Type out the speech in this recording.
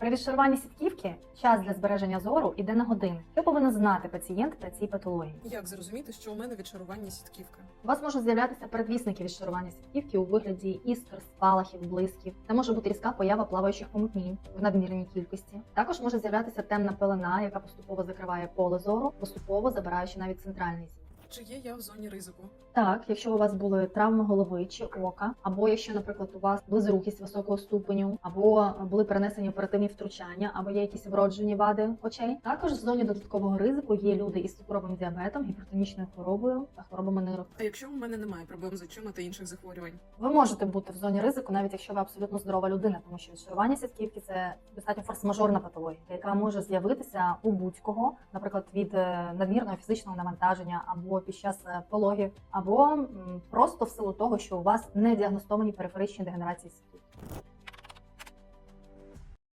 При відшаруванні сітківки час для збереження зору йде на години. Що повинен знати пацієнт при цій патології? Як зрозуміти, що у мене відшарування сітківка? У вас можуть з'являтися передвісники відшарування сітківки у вигляді іскр, спалахів, блисків. Це може бути різка поява плаваючих помутнінь в надмірній кількості. Також може з'являтися темна пелена, яка поступово закриває поле зору, поступово забираючи навіть центральний зір. Чи є я в зоні ризику? Так, якщо у вас були травми голови чи ока, або якщо, наприклад, у вас близорукість високого ступеню, або були перенесені оперативні втручання, або є якісь вроджені вади очей. Також в зоні додаткового ризику є люди із цукровим діабетом, гіпертонічною хворобою та хворобами нирок. А якщо у мене немає проблем з очима та інших захворювань? Ви можете бути в зоні ризику, навіть якщо ви абсолютно здорова людина, тому що відшарування сітківки це достатньо форс-мажорна патологія, яка може з'явитися у будь-кого, наприклад, від е, надмірного фізичного навантаження, або під час е, пологів, або просто в силу того, що у вас не діагностовані периферичні дегенерації сітківки.